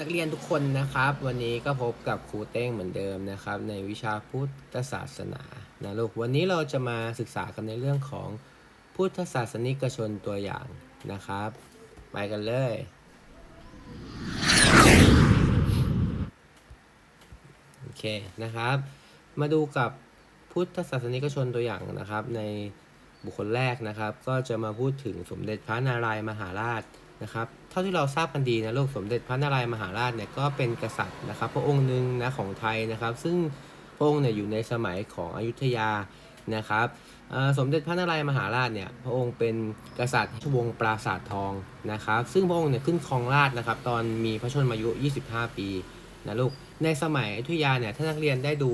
นักเรียนทุกคนนะครับ วันนี้ก็พบกับครูเต้งเหมือนเดิมนะครับ ในวิชาพุทธศาสนานะลูกวันนี้เราจะมาศึกษากันในเรื่องของพุทธศาสนิกชนตัวอย่างนะครับ ไปกันเลย โอเคนะครับ มาดูกับพุทธศาสนิกชนตัวอย่างนะครับ ในบุคคลแรกนะครับ ก็จะมาพูดถึงสมเด็จพระนารายณ์มหาราช นะครับเท่าที่เราทราบกันดีนะลูกสมเด็จพระนารายมหาราชเนี่ยก็เป็นกษัตริย์นะครับ พระองค์หนึ่งนะของไทยนะครับ ซึ่งพระองค์เนี่ยอยู่ในสมัยของอยุธยานะครับสมเด็จพระนารายมหาราชเนี่ยพระองค์เป็นกษัตริย์วงปราสาททองนะครับ ซึ่งพระองค์เนี่ยขึ้นครองราชนะครับ ตอนมีพระชนมายุ 25 ปีนะลูกในสมัยอยุธยาเนี่ยถ้านักเรียนได้ดู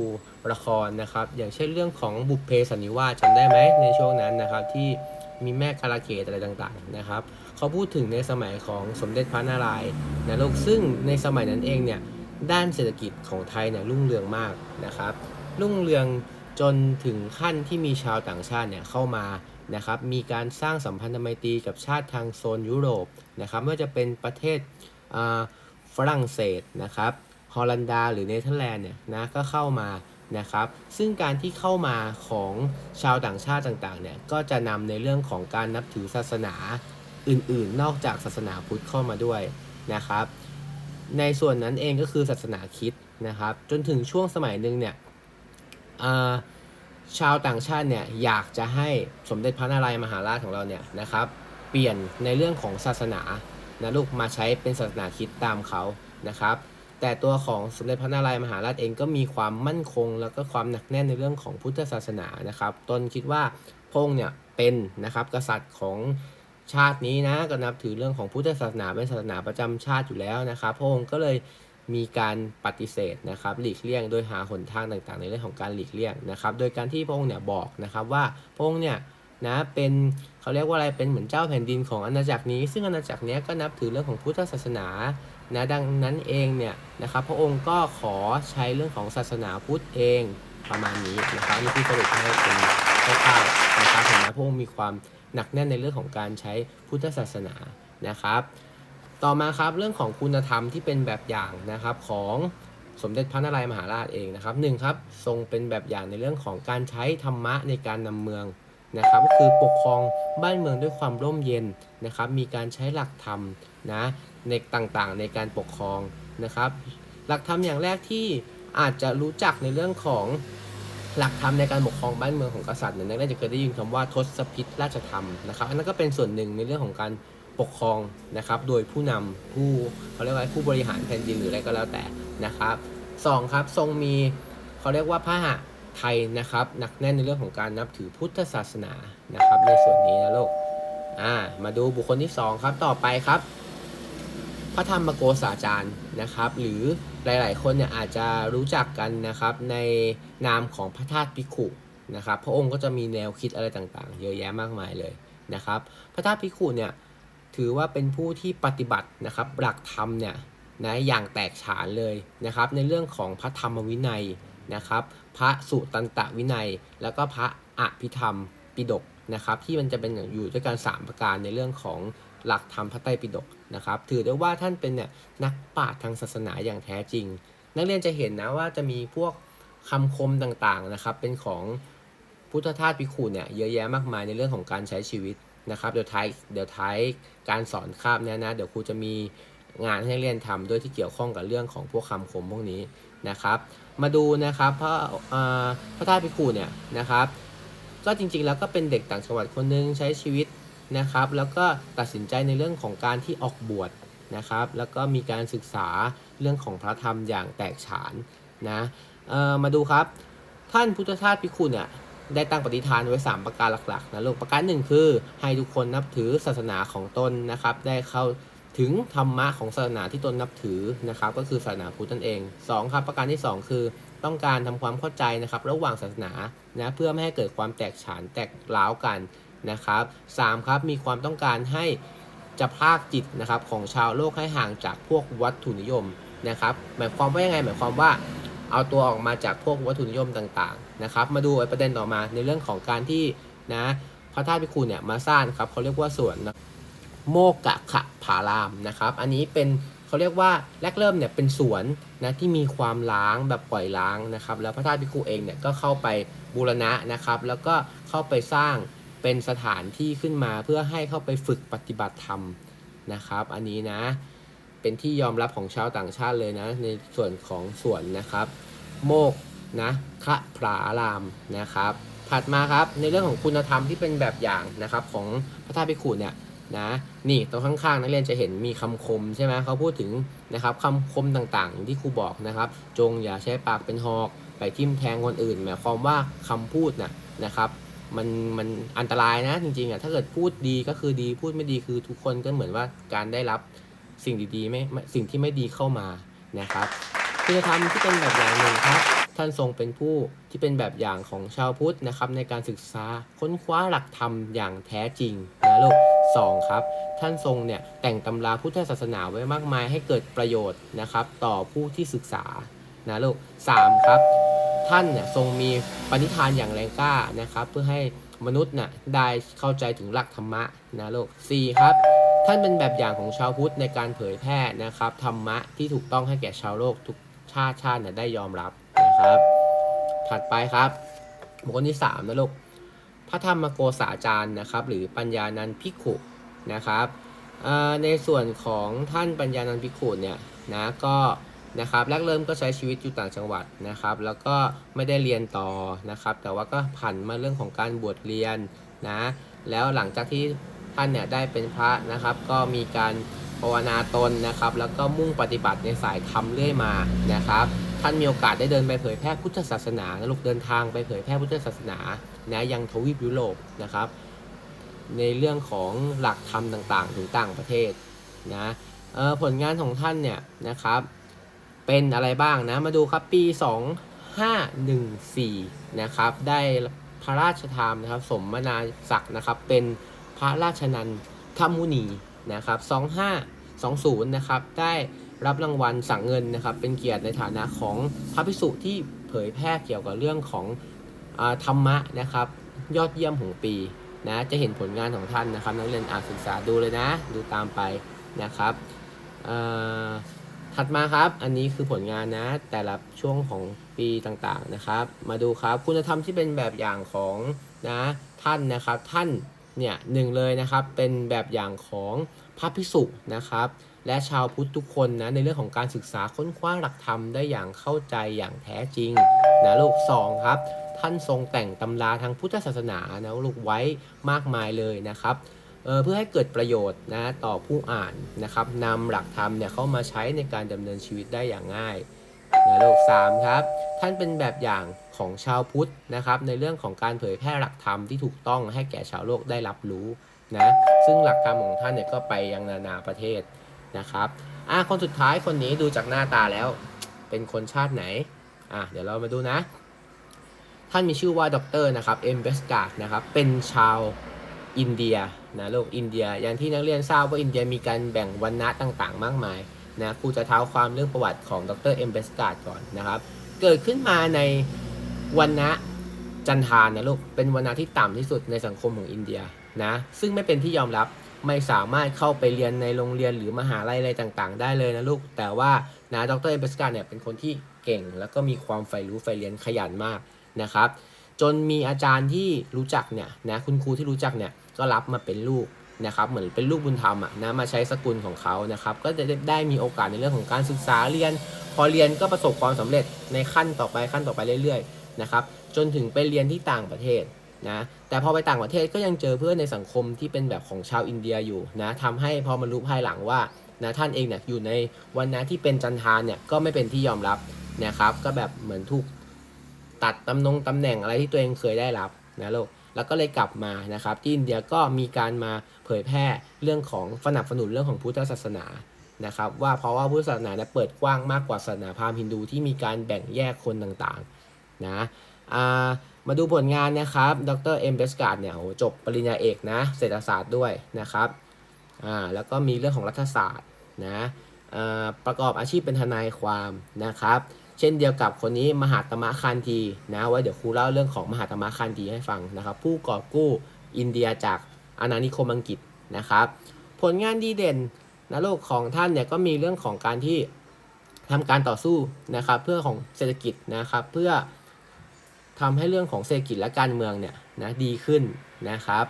ละครนะครับ อย่างเช่นเรื่องของบุพเพสันนิวาสจำได้ไหมในช่วงนั้นนะครับที่มีแม่กาลเกตอะไรต่างๆนะครับ เขาพูดถึงในสมัยของสมเด็จพระนารายณ์นะลูกซึ่งในสมัยนั้นเองเนี่ยด้านเศรษฐกิจของไทยเนี่ยรุ่งเรืองมากนะครับ รุ่งเรืองจนถึงขั้นที่มีชาวต่างชาติเนี่ยเข้ามานะครับ มีการสร้างสัมพันธไมตรีกับชาติทางโซนยุโรปนะครับไม่ว่าจะเป็นประเทศอ่าฝรั่งเศสนะครับฮอลันดา หรือเนเธอร์แลนด์เนี่ยนะก็เข้ามานะครับซึ่งการที่เข้ามาของชาวต่างชาติต่างๆเนี่ยก็จะนำในเรื่องของการนับถือศาสนา อื่นๆ นอกจากศาสนาพุทธเข้ามาด้วยนะครับ ในส่วนนั้นเองก็คือศาสนาคิดนะครับ จนถึงช่วงสมัยหนึ่งเนี่ยชาวต่างชาติเนี่ยอยากจะให้สมเด็จพระนารายมหาราชของเราเนี่ยนะครับ เปลี่ยนในเรื่องของศาสนานะลูกมาใช้เป็นศาสนาคิดตามเขานะครับ แต่ตัวของสมเด็จพระนารายมหาราชเองก็มีความมั่นคง แล้วก็ความหนักแน่นในเรื่องของพุทธศาสนานะครับตนคิดว่าพงค์เนี่ยเป็นนะครับกษัตริย์ของ ชาตินี้นะก็นับถือเรื่องของพุทธศาสนาเป็นศาสนาประจำชาติอยู่แล้วนะครับพระองค์ก็เลยมีการปฏิเสธนะครับหลีกเลี่ยงโดยหาหนทางต่างๆ ในเรื่องของการหลีกเลี่ยงนะครับ โดยการที่พระองค์เนี่ยบอกนะครับว่าพระองค์เนี่ยนะเป็นเขาเรียกว่าอะไรเป็นเหมือนเจ้าแผ่นดินของอาณาจักรนี้ ซึ่งอาณาจักรนี้ก็นับถือเรื่องของพุทธศาสนานะดังนั้นเองเนี่ยนะครับพระองค์ก็ขอใช้เรื่องของศาสนาพุทธเองประมาณนี้นะครับนี่คือสรุปให้เป็นคร่าวๆนะครับเห็นไหมพระองค์มีความ หนักแน่นในเรื่องของการใช้พุทธศาสนานะครับ ต่อมาครับเรื่องของคุณธรรมที่เป็นแบบอย่างนะครับของสมเด็จพระนารายมหาราชเองนะครับหนึ่งครับทรงเป็นแบบอย่างในเรื่องของการใช้ธรรมะในการนำเมืองนะครับก็คือปกครองบ้านเมืองด้วยความร่มเย็นนะครับ มีการใช้หลักธรรมนะในต่างๆ ในการปกครองนะครับ หลักธรรมอย่างแรกที่อาจจะรู้จักในเรื่องของ หลักธรรมในการปกครองบ้านเมืองของกษัตริย์เนี่ยน่าจะเคยได้ยินคำว่าทศพิธราชธรรมนะครับ อันนั้นก็เป็นส่วนหนึ่งในเรื่องของการปกครองนะครับ โดยผู้นำผู้เขาเรียกว่าผู้บริหารแผ่นดินหรืออะไรก็แล้วแต่นะครับสองครับทรงมีเขาเรียกว่าพระหะไทยนะครับหนักแน่นในเรื่องของการนับถือพุทธศาสนานะครับ ในส่วนนี้นะลูกอ่ามาดูบุคคลที่สองครับต่อไปครับ พระธรรมโกษาจารย์นะครับ หรือ หลาย ๆ คนเนี่ยอาจจะรู้จักกันนะครับในนามของพระธาตุพิขุนะครับพระองค์ก็จะมีแนวคิดอะไรต่างๆ เยอะแยะมากมายเลยนะครับ พระธาตุพิขุเนี่ยถือว่าเป็นผู้ที่ปฏิบัตินะครับหลักธรรมเนี่ยนะอย่างแตกฉานเลยนะครับ ในเรื่องของพระธรรมวินัยนะครับ พระสุตันตวินัย แล้วก็พระอภิธรรมปิฎกนะครับ ที่มันจะเป็นอยู่ด้วยกันสามประการในเรื่องของหลักธรรมพระไตรปิฎก นะครับ ถือได้ว่าท่านเป็นเนี่ยนักปราชญ์ทางศาสนาอย่างแท้จริง นักเรียนจะเห็นนะว่าจะมีพวกคำคมต่างๆนะครับ เป็นของพุทธทาสพิคูเนี่ยเยอะแยะมากมายในเรื่องของการใช้ชีวิตนะครับ เดี๋ยวท้ายเดี๋ยวท้ายการสอนคาบเนี้ยนะ เดี๋ยวครูจะมีงานให้นักเรียนทำด้วยที่เกี่ยวข้องกับเรื่องของพวกคำคมพวกนี้นะครับ มาดูนะครับพระพระธาตุพิคูเนี่ยนะครับ ก็จริงๆแล้วก็เป็นเด็กต่างจังหวัดคนหนึงใช้ชีวิต นะครับ แล้วก็ตัดสินใจในเรื่องของการที่ออกบวชนะครับ แล้วก็มีการศึกษาเรื่องของพระธรรมอย่างแตกฉานนะมาดูครับ ท่านพุทธทาสพิคุณเนี่ยได้ตั้งปฏิฐานไว้ 3 ประการหลักๆนะลูกประการหนึ่งคือ ให้ทุกคนนับถือศาสนาของตนนะครับ ได้เข้าถึงธรรมะของศาสนาที่ตนนับถือนะครับ ก็คือศาสนาพุทธนั่นเองสองครับ ประการที่สองคือต้องการทำความเข้าใจนะครับ ระหว่างศาสนานะเพื่อไม่ให้เกิดความแตกฉานแตกร้าวกัน นะครับสามครับมีความต้องการให้จะพากจิตนะครับของชาวโลกให้ห่างจากพวกวัตถุนิยมนะครับหมายความว่ายังไงหมายความว่าเอาตัวออกมาจากพวกวัตถุนิยมต่างๆนะครับ มาดูไอ้ประเด็นต่อมาในเรื่องของการที่นะพระธาตุพิคูเนี่ยมาสร้างครับเขาเรียกว่าสวนนะโมกะขะผารามนะครับ อันนี้เป็นเขาเรียกว่าแรกเริ่มเนี่ยเป็นสวนนะที่มีความล้างแบบปล่อยล้างนะครับ แล้วพระธาตุพิคุเองเนี่ยก็เข้าไปบูรณะนะครับ แล้วก็เข้าไปสร้าง เป็นสถานที่ขึ้นมาเพื่อให้เข้าไปฝึกปฏิบัติธรรมนะครับ อันนี้นะ เป็นที่ยอมรับของชาวต่างชาติเลยนะ ในส่วนของสวนนะครับ โมกนะคะพรารามนะครับ ถัดมาครับในเรื่องของคุณธรรมที่เป็นแบบอย่างนะครับ ของพระธาตุพิคุเนี่ยนะนี่ตรงข้างๆ นักเรียนจะเห็นมีคำคมใช่ไหมเขาพูดถึงนะครับคำคมต่างๆ ที่ครูบอกนะครับ จงอย่าใช้ปากเป็นหอก ไปทิ่มแทงคนอื่น หมายความว่าคำพูดนะนะครับ มันมันอันตรายนะจริงๆอะถ้าเกิดพูดดีก็คือดีพูดไม่ดีคือทุกคนก็เหมือนว่าการได้รับสิ่งดีๆไม่ไม่สิ่งที่ไม่ดีเข้ามานะครับคุณธรรมที่เป็นแบบอย่างหนึ่งครับ ท่านทรงเป็นผู้ที่เป็นแบบอย่างของชาวพุทธนะครับ ในการศึกษาค้นคว้าหลักธรรมอย่างแท้จริงนะลูกสองครับ ท่านทรงเนี่ยแต่งตำราพุทธศาสนาไว้มากมายให้เกิดประโยชน์นะครับ ต่อผู้ที่ศึกษานะลูกสามครับ ท่านเนี่ยทรงมีปณิธานอย่างแรงกล้านะครับ เพื่อให้มนุษย์น่ะได้เข้าใจถึงหลักธรรมะนะลูกสี่ครับ ท่านเป็นแบบอย่างของชาวพุทธในการเผยแพร่นะครับธรรมะที่ถูกต้องให้แก่ชาวโลกทุกชาติชาติเนี่ยได้ยอมรับนะครับ ถัดไปครับบุคคลที่3นะลูกพระธรรมโกษาจารย์นะครับ หรือปัญญานันท์ภิขุนะครับในส่วนของท่านปัญญานันท์ภิขุเนี่ยนะก็ นะครับแรกเริ่มก็ใช้ชีวิตอยู่ต่างจังหวัดนะครับ แล้วก็ไม่ได้เรียนต่อนะครับ แต่ว่าก็ผันมาเรื่องของการบวชเรียนนะแล้วหลังจากที่ท่านเนี่ยได้เป็นพระนะครับ ก็มีการภาวนาตนนะครับ แล้วก็มุ่งปฏิบัติในสายธรรมเรื่อยมานะครับท่านมีโอกาสได้เดินไปเผยแพร่พุทธศาสนานะลูกเดินทางไปเผยแพร่พุทธศาสนานะยังทวีปยุโรปนะครับ ในเรื่องของหลักธรรมต่างๆ ถึงต่างประเทศนะผลงานของท่านเนี่ยนะครับ เป็นอะไรบ้างนะ มาดูครับปี 2514 นะครับ ได้พระราชทานนะครับ สมนาศักดิ์นะครับ เป็นพระราชนันทมุนีนะครับ 2520 นะครับ ได้รับรางวัลสั่งเงินนะครับ เป็นเกียรติในฐานะของพระภิกษุที่เผยแพร่เกี่ยวกับเรื่องของอธรรมะนะครับ ยอดเยี่ยมของปีนะ จะเห็นผลงานของท่านนะครับ นักเรียนอ่านศึกษาดูเลยนะ ดูตามไปนะครับเอ่อ ถัดมาครับ อันนี้คือผลงานนะ แต่ละช่วงของปีต่างๆนะครับ มาดูครับ คุณธรรมที่เป็นแบบอย่างของนะท่านนะครับ ท่านเนี่ยหนึ่งเลยนะครับเป็นแบบอย่างของพระภิกษุนะครับ และชาวพุทธทุกคนนะในเรื่องของการศึกษาค้นคว้าหลักธรรมได้อย่างเข้าใจอย่างแท้จริงนะลูกสองครับ ท่านทรงแต่งตำราทางพุทธศาสนานะลูกไว้มากมายเลยนะครับ เเพื่อให้เกิดประโยชน์นะต่อผู้อ่านนะครับนำหลักธรรมเนี่ยเข้ามาใช้ในการดำเนินชีวิตได้อย่างง่ายนะโลกสามครับ ท่านเป็นแบบอย่างของชาวพุทธนะครับ ในเรื่องของการเผยแพร่หลักธรรมที่ถูกต้องให้แก่ชาวโลกได้รับรู้นะซึ่งหลักธรรมของท่านเนี่ยก็ไปยังนานาประเทศนะครับอะคนสุดท้ายคนนี้ดูจากหน้าตาแล้ว เป็นคนชาติไหนอะเดี๋ยวเรามาดูนะ ท่านมีชื่อว่าดรนะครับเอ็มเบสการ์ดนะครับเป็นชาวอินเดีย นะโลกอินเดีย อย่างที่นักเรียนทราบว่าอินเดียมีการแบ่งวรรณะต่างๆ มากมายนะครูจะเท้าความเรื่องประวัติของดรเอ็มเบสการ์ดก่อนนะครับ เกิดขึ้นมาในวรรณะจันทานนะลูกเป็นวรรณะที่ต่ำที่สุดในสังคมของอินเดียนะซึ่งไม่เป็นที่ยอมรับไม่สามารถเข้าไปเรียนในโรงเรียนหรือมหาลัยอะไรต่างๆ ได้เลยนะลูก แต่ว่านะดรเอ็มเบสการ์ดเนี่ยเป็นคนที่เก่ง แล้วก็มีความใฝ่รู้ใฝ่เรียนขยันมากนะครับ จนมีอาจารย์ที่รู้จักเนี่ยนะคุณครูที่รู้จักเนี่ยก็รับมาเป็นลูกนะครับเหมือนเป็นลูกบุญธรรมอะนะมาใช้สกุลของเขานะครับก็จะได้ได้มีโอกาสในเรื่องของการศึกษาเรียน พอเรียนก็ประสบความสำเร็จในขั้นต่อไปขั้นต่อไปเรื่อยๆนะครับจนถึงไปเรียนที่ต่างประเทศนะแต่พอไปต่างประเทศก็ยังเจอเพื่อนในสังคมที่เป็นแบบของชาวอินเดียอยู่นะทำให้พอมารู้ภายหลังว่านะท่านเองเนี่ยอยู่ในวันนั้นที่เป็นจันทานเนี่ยก็ไม่เป็นที่ยอมรับนะครับก็แบบเหมือนถูก ตัดตำแหน่งตำแหน่งอะไรที่ตัวเองเคยได้รับนะลูกแล้วก็เลยกลับมานะครับที่อินเดียก็มีการมาเผยแพร่เรื่องของสนับสนุนเรื่องของพุทธศาสนานะครับว่าเพราะว่าพุทธศาสนาเนี่ยเปิดกว้างมากกว่าศาสนาพราหมณ์ฮินดูที่มีการแบ่งแยกคนต่างๆนะามาดูผลงานนะครับ ดรเอ็มเบสการ์ดเนี่ยโหจบปริญญาเอกนะเศรษฐศาสตร์ด้วยนะครับอ่าแล้วก็มีเรื่องของรัฐศาสตร์นะประกอบอาชีพเป็นทนายความนะครับ เช่นเดียวกับคนนี้มหาตมะคันธีนะไว้เดี๋ยวครูเล่าเรื่องของมหาตมะคันธีให้ฟังนะครับผู้ก่อกู้อินเดียจากอาณานิคมอังกฤษนะครับ ผลงานดีเด่นนะโลกของท่านเนี่ยก็มีเรื่องของการที่ทำการต่อสู้นะครับเพื่อของเศรษฐกิจนะครับเพื่อทำให้เรื่องของเศรษฐกิจและการเมืองเนี่ยนะดีขึ้นนะครับ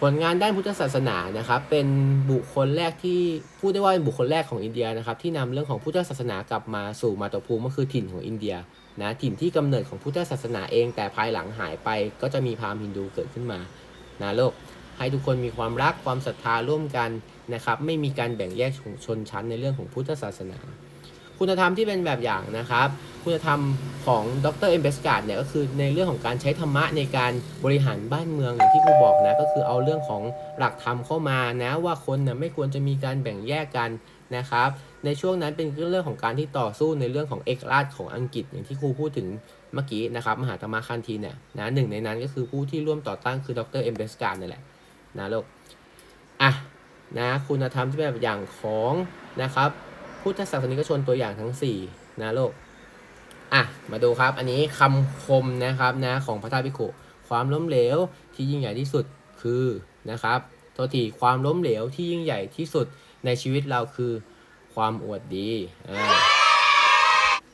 ผลงานด้านพุทธศาสนานะครับ เป็นบุคคลแรกที่พูดได้ว่าเป็นบุคคลแรกของอินเดียนะครับ ที่นำเรื่องของพุทธศาสนากลับมาสู่มาตุภูมิก็คือถิ่นของอินเดียนะถิ่นที่กำเนิดของพุทธศาสนาเอง แต่ภายหลังหายไปก็จะมีพราหมณ์ฮินดูเกิดขึ้นมานะโลก ให้ทุกคนมีความรักความศรัทธาร่วมกันนะครับ ไม่มีการแบ่งแยกชนชั้นในเรื่องของพุทธศาสนา คุณธรรมที่เป็นแบบอย่างนะครับ คุณธรรมของดรเอ็มเบสการ์ดเนี่ยก็คือในเรื่องของการใช้ธรรมะในการบริหารบ้านเมืองอย่างที่ครูบอกนะก็คือเอาเรื่องของหลักธรรมเข้ามานะว่าคนเนี่ยไม่ควรจะมีการแบ่งแยกกันนะครับ ในช่วงนั้นเป็นเรื่องของการที่ต่อสู้ในเรื่องของเอกราชของอังกฤษอย่างที่ครูพูดถึงเมื่อกี้นะครับมหาธรรมคันธีเนี่ยนะหนึ่งในนั้นก็คือผู้ที่ร่วมต่อตั้งคือดรเอ็มเบสการ์ดนี่แหละนะลูกอะนะคุณธรรมที่เป็นแบบอย่างของนะครับ พุทธศาสนิกชนตัวอย่างทั้ง 4 นะโลก อะ มาดูครับ อันนี้คำคมนะครับนะของพระธาตุพิขุความล้มเหลวที่ยิ่งใหญ่ที่สุดคือนะครับตัวทีความล้มเหลวที่ยิ่งใหญ่ที่สุดในชีวิตเราคือความอวดดี อ่า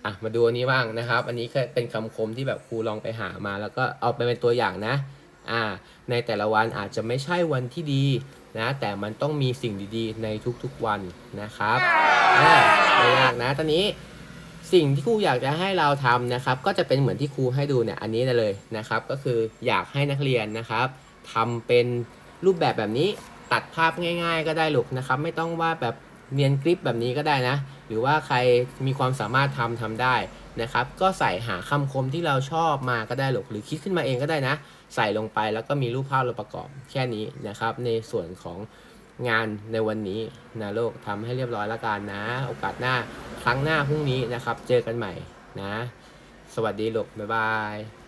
อะมาดูอันนี้บ้างนะครับ อันนี้เป็นคำคมที่แบบครูลองไปหามา แล้วก็เอาไปเป็นตัวอย่างนะ อ่า ในแต่ละวันอาจจะไม่ใช่วันที่ดีนะ แต่มันต้องมีสิ่งดีๆ ในทุกๆวันนะครับ ไม่ยากนะตอนนี้สิ่งที่ครูอยากจะให้เราทำนะครับ ก็จะเป็นเหมือนที่ครูให้ดูเนี่ยอันนี้เลยนะครับ ก็คืออยากให้นักเรียนนะครับทำเป็นรูปแบบแบบนี้ตัดภาพง่าย ๆ ก็ได้ลูกนะครับ ไม่ต้องว่าแบบเนียนกริปแบบนี้ก็ได้นะ หรือว่าใครมีความสามารถทำทำได้นะครับ ก็ใส่หาคำคมที่เราชอบมาก็ได้ลูกหรือคิดขึ้นมาเองก็ได้นะ ใส่ลงไปแล้วก็มีรูปภาพเราประกอบแค่นี้นะครับ ในส่วนของ งานในวันนี้นะโลกทำให้เรียบร้อยแล้วกันนะ โอกาสหน้าครั้งหน้าพรุ่งนี้นะครับ เจอกันใหม่นะ สวัสดีลูกบ๊ายบาย